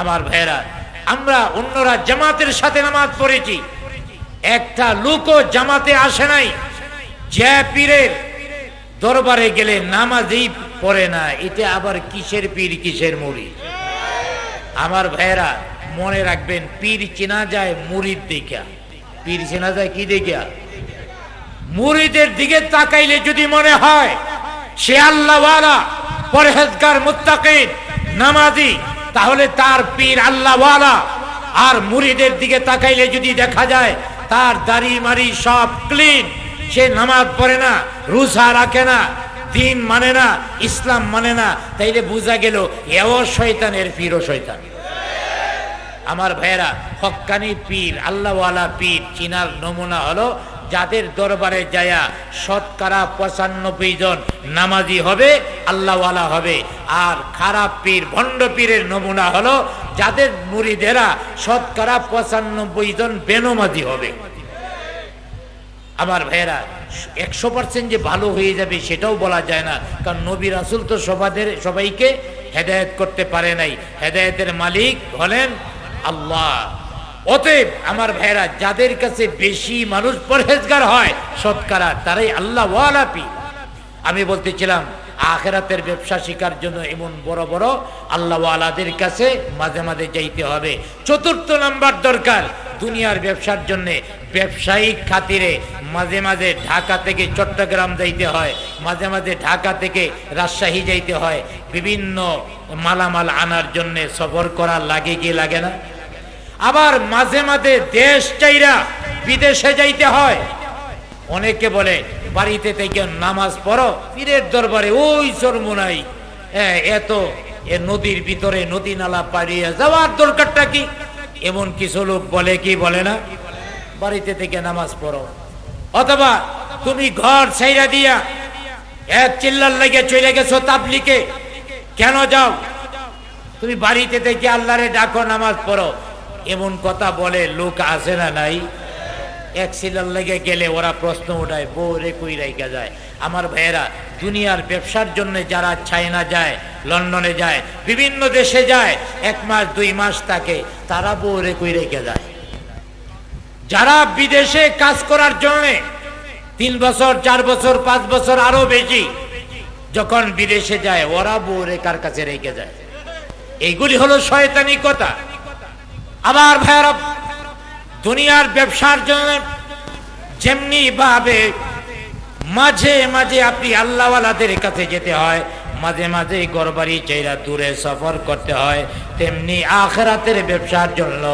আমার ভাইরা আমরা অন্যরা জামাতের সাথে নামাজ পড়েছি। একটা লোকও জামাতে আসে নাই। যে পীরের দরবারে গেলে নামাজই পড়ে না এতে আবার কিসের পীর, কিসের মুড়ি? আমার ভাইয়েরা, মনে রাখবেন, পীর চেনা যায় মুড়ির দেখা পীর চেনা যায় কি দেখা মুড়িদের দিকে তাকাইলে যদি মনে হয়, সে আল্লাহওয়ালা, পরহেজগার, মুত্তাকিন, নামাজি তাহলে তার পীর আল্লাহওয়ালা আর মুড়িদের দিকে তাকাইলে যদি দেখা যায়, তার দাড়ি মারি সব ক্লিন সে নামাজ পড়ে না রুসা রাখে না, দিন মানে না, ইসলাম মানে না, তাইলে বোঝা গেল এও শয়তানের পীরও শয়তান। আমার ভাইয়েরা, হক্কানি পীর, আল্লাহওয়ালা পীর, চিনার নমুনা হলো যাদের দরবারে যায়া শতকরা পঁচানব্বই জন নামাজি হবে, আল্লাহওয়ালা হবে। আর খারাপ পীর, ভণ্ড পীরের নমুনা হলো যাদের মুড়িদেরা শতকরা পঁচানব্বই জন বেনমাজি হবে। আমার ভাইয়েরা, একশো পার্সেন্ট যে ভালো হয়ে যাবে সেটাও বলা যায় না। কারণ নবী রাসুল তো সবাদের, সবাইকে হেদায়েত করতে পারে নাই। হেদায়েতের মালিক হলেন আল্লাহ। অতএব আমার ভাইয়েরা, যাদের কাছে বেশি মানুষ পরহেজগার হয় সৎকারা তারাই আল্লাহ ওয়ালাপি আমি বলতেছিলাম, আখেরাতের ব্যবসা শিকার জন্য এমন বড় বড় আল্লাহওয়ালাদের কাছে মাঝে মাঝে যাইতে হবে। চতুর্থ নাম্বার দরকার, দুনিয়ার ব্যবসার জন্য ব্যবসায়িক খাতিরে মাঝে মাঝে ঢাকা থেকে চট্টগ্রাম যাইতে হয়, মাঝে মাঝে ঢাকা থেকে রাজশাহী যাইতে হয়। বিভিন্ন মালামাল আনার জন্য সফর করা লাগে কি লাগে না? আবার মাঝে মাঝে দেশ চাইরা বিদেশে যাইতে হয়। অনেকে বলে, বাড়িতে থেকে নামাজ পড়ো, পীরের দরবারে ওই চরমুনাই এত, এ নদীর ভিতরে নদী নালা পাড়িয়ে যাওয়ার দরকারটা কি? এমন কিছু লোক বলে কি বলে না? বাড়িতে থেকে নামাজ পড়ো। অথবা তুমি ঘর ছাইরা দিয়া এক চিল্লার লেগে চলে গেছো তাবলিকে, কেন যাও? তুমি বাড়িতে থেকে আল্লাহরে ডাকো, নামাজ পড়ো। এমন কথা বলে, লোক আসে না নাই? সিলার লেগে গেলে ওরা প্রশ্ন উঠায়, বউ রে কই রাইকা যায়? আমার ভাইয়েরা, দুনিয়ার ব্যবসার জন্য যারা চায়না যায়, লন্ডনে যায়, বিভিন্ন দেশে যায়, এক মাস, দুই মাস থাকে, তারা বউ রে কই রেখে যায়? যারা বিদেশে কাজ করার জন্য তিন বছর, চার বছর, পাঁচ বছর আরও বেশি যখন বিদেশে যায়, ওরা বউ রে কার কাছে রেখে যায়? এইগুলি হলো শয়তানি কথা। আবার ভাইয়ারা দুনিয়ার ব্যবসার জন্য যেমনি ভাবে মাঝে মাঝে আপনি আল্লাহওয়ালাদের কাছে যেতে হয়, মাঝে মাঝে গরবারি চাইরা দূরে সফর করতে হয়, তেমনি আখরাতের ব্যবসার জন্য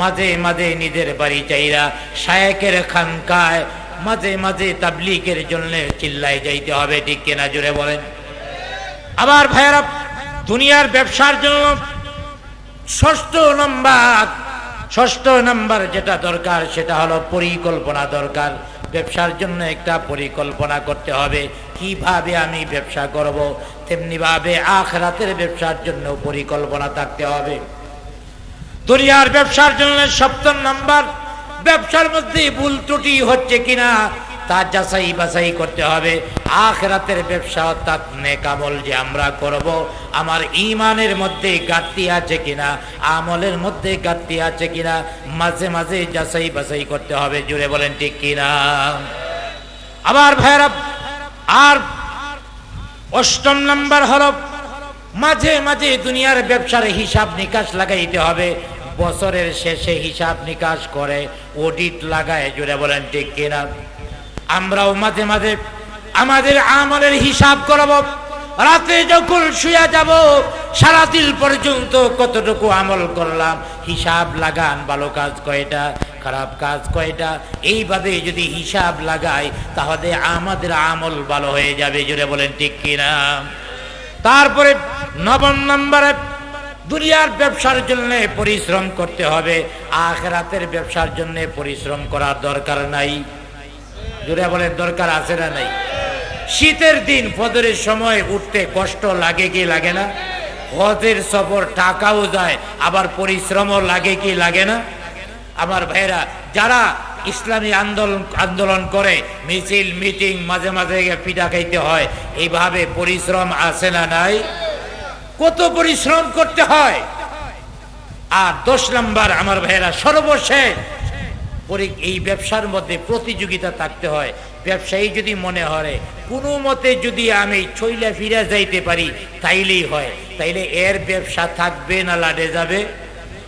মাঝে মাঝে নিজের বাড়ি চাইরা শায়েকের খানকায় মাঝে মাঝে তাবলিকের জন্য চিল্লাই যাইতে হবে, ঠিক কিনা জুড়ে বলেন? আবার ভাইয়ারা দুনিয়ার ব্যবসার জন্য ষষ্ঠ নম্বর ষষ্ঠ নম্বর যেটা দরকার, সেটা হলো পরিকল্পনা দরকার। ব্যবসার জন্য একটা পরিকল্পনা করতে হবে। কীভাবে আমি ব্যবসা করব? তেমনি ভাবে আখরাতের ব্যবসার জন্য পরিকল্পনা থাকতে হবে। দুনিয়ার ব্যবসার জন্য সপ্তম নম্বর, ব্যবসার মধ্যে ভুল ত্রুটি হচ্ছে কিনা তা যাচাই বাছাই করতে হবে। আখরাতের ব্যবসা অর্থাৎ নেকামল যে আমরা করব, আমার ইমানের মধ্যে ঘাটতি আছে কিনা, আমলের মধ্যে ঘাটতি আছে কিনা, মাঝে মাঝে যাচাই বাছাই করতে হবে। জুড়ে বলেন, ঠিক কিনা? আবার ভাইরা, আর অষ্টম নাম্বার হলো, মাঝে মাঝে দুনিয়ার ব্যবসার হিসাব নিকাশ লাগাইতে হবে। বছরের শেষে হিসাব নিকাশ করে অডিট লাগায় জুড়ে বলেন, ঠিক কিনা? আমরাও মাঝে মাঝে আমাদের আমলের হিসাব করব। রাতে যখন শুয়ে যাব, সারাদিন পর্যন্ত কতটুকু আমল করলাম? হিসাব লাগান, ভালো কাজ কয়টা, খারাপ কাজ কয়টা? এইভাবে যদি হিসাব লাগাই, তাহলে আমাদের আমল ভালো হয়ে যাবে জুড়ে বলেন ঠিক কিনা? তারপরে নবম নম্বরে দুনিয়ার ব্যবসার জন্য পরিশ্রম করতে হবে, আখরাতের ব্যবসার জন্য পরিশ্রম করার দরকার নাই। জোরে বলেন, দরকার আছে না নাই? শীতের দিন ফজরের সময় উঠতে কষ্ট লাগে কি লাগে না? হজের সফর টাকাও যায়, আবার পরিশ্রমও লাগে কি লাগে না? আমার ভাইরা যারা ইসলামী আন্দোলন আন্দোলন করে, মিছিল, মিটিং, মাঝে মাঝে পিঠা খাইতে হয়, এইভাবে পরিশ্রম আছে না নাই? কত পরিশ্রম করতে হয়? আর দশ নাম্বার, আমার ভাইয়েরা, সর্বশেষ পরে এই ব্যবসার মধ্যে প্রতিযোগিতা থাকতে হয়। ব্যবসায়ী যদি মনে হয় কোনো মতে যদি আমি ছইলা ফিরে যাইতে পারি, তাইলেই হয়। তাইলে এর ব্যবসা থাকবে না, লাডে যাবে।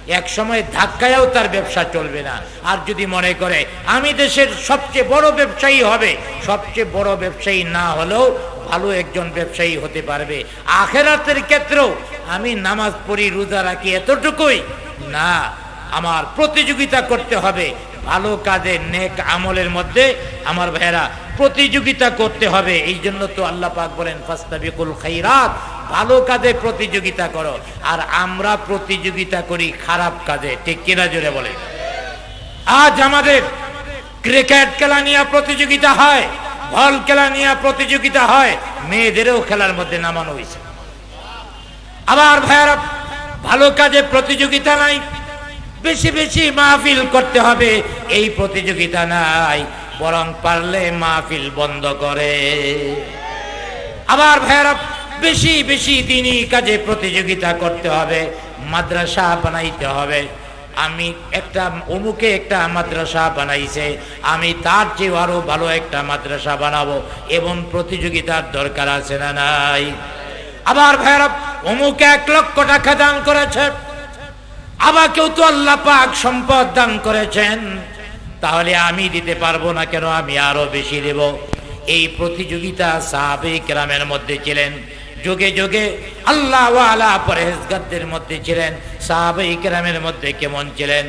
এক সময় ধাক্কায়ও তার ব্যবসা চলবে না। আর যদি মনে করে, আমি দেশের সবচেয়ে বড় ব্যবসায়ী হবে, সবচেয়ে বড় ব্যবসায়ী না হলেও ভালো একজন ব্যবসায়ী হতে পারবে। আখেরাতের ক্ষেত্রেও আমি নামাজ পড়ি, রোজা রাখি এতটুকুই। না, আমার প্রতিযোগিতা করতে হবে। ভালো কাজে, নেক আমলের মধ্যে আমার ভাইয়েরা প্রতিযোগিতা করতে হবে। এই জন্য তো আল্লাহ পাক বলেন, ফাস্তাবিকুল খাইরাত ভালো কাজে প্রতিযোগিতা করো। আর আমরা প্রতিযোগিতা করি খারাপ কাজে, ঠিক কিনা জোরে বলে আজ আমাদের ক্রিকেট খেলা নিয়ে প্রতিযোগিতা হয়, বল খেলা নিয়ে প্রতিযোগিতা হয়, মেয়েদেরও খেলার মধ্যে নামানো হয়েছে। আবার ভাইয়ারা, ভালো কাজে প্রতিযোগিতা নাই বেশি বেশি মাহফিল করতে হবে। এই প্রতিযোগিতা নাই, বরং পারলে মাহফিল বন্ধ করে। আবার ভাইয়ারা, বেশি বেশি দিনই কাজে প্রতিযোগিতা করতে হবে, মাদ্রাসা বানাইতে হবে। আমি একটা, অমুকে একটা মাদ্রাসা বানাইছে, আমি তার চেয়ে আরও ভালো একটা মাদ্রাসা বানাবো, এবং প্রতিযোগিতার দরকার আছে না নাই? আবার ভাইয়ারা, অমুকে এক লক্ষ টাকা দান করেছে। আমাকেও তো আল্লাহ পাক সম্পদ দান করেছেন। তাহলে আমি দিতে পারব না কেন? আমি আরও বেশি দেব। এই প্রতিযোগিতা সাহাবে কেরামের মধ্যে ছিলেন। যুগে যুগে আল্লাহ পরেজগারদের মধ্যে ছিলেন। সাহাবে কেরামের মধ্যে কেমন ছিলেন?